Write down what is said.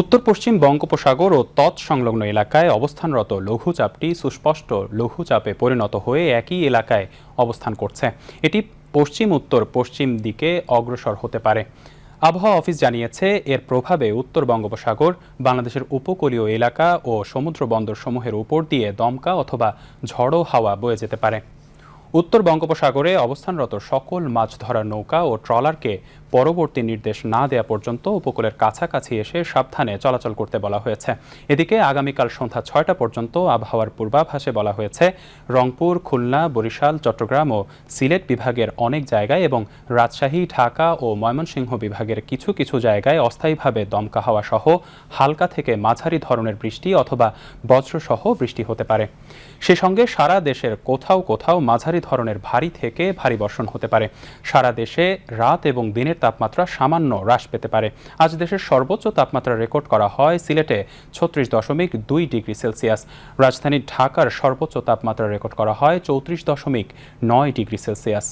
উত্তর পশ্চিম বঙ্গোপসাগর ও তৎসংলগ্ন এলাকায় অবস্থানরত লঘুচাপটি সুস্পষ্ট লঘুচাপে পরিণত হয়ে একই এলাকায় অবস্থান করছে। এটি পশ্চিম, উত্তর, পশ্চিম দিকে অগ্রসর হতে পারে। আবহাওয়া অফিস জানিয়েছে, এর প্রভাবে উত্তর বঙ্গোপসাগর, বাংলাদেশের উপকূলীয় এলাকা ও সমুদ্র বন্দরসমূহের উপর দিয়ে দমকা অথবা ঝড়ো হাওয়া বয়ে যেতে পারে। উত্তর বঙ্গোপসাগরে অবস্থানরত সকল মাছ ধরার নৌকা ও ট্রলারকে পরবর্তী নির্দেশ না দেওয়া পর্যন্ত উপকূলের কাছাকাছি এসে সাবধানে চলাচল করতে বলা হয়েছে। এদিকে আগামীকাল সন্ধ্যা ছয়টা পর্যন্ত আবহাওয়ার পূর্বাভাসে বলা হয়েছে, রংপুর, খুলনা, বরিশাল, চট্টগ্রাম ও সিলেট বিভাগের অনেক জায়গায় এবং রাজশাহী, ঢাকা ও ময়মনসিংহ বিভাগের কিছু কিছু জায়গায় অস্থায়ীভাবে দমকা হাওয়া সহ হালকা থেকে মাঝারি ধরনের বৃষ্টি অথবা বজ্রসহ বৃষ্টি হতে পারে। সে সঙ্গে সারা দেশের কোথাও কোথাও মাঝারি ধরনের ভারী থেকে ভারী বর্ষণ হতে পারে। সারা দেশে রাত এবং দিনের তাপমাত্রা সামান্য হ্রাস পেতে পারে। আজ দেশের সর্বোচ্চ তাপমাত্রা রেকর্ড করা হয় সিলেটে ছত্রিশ দশমিক দুই ডিগ্রি সেলসিয়াস। রাজধানী ঢাকার সর্বোচ্চ তাপমাত্রা রেকর্ড করা হয় চৌত্রিশ দশমিক নয় ডিগ্রি সেলসিয়াস।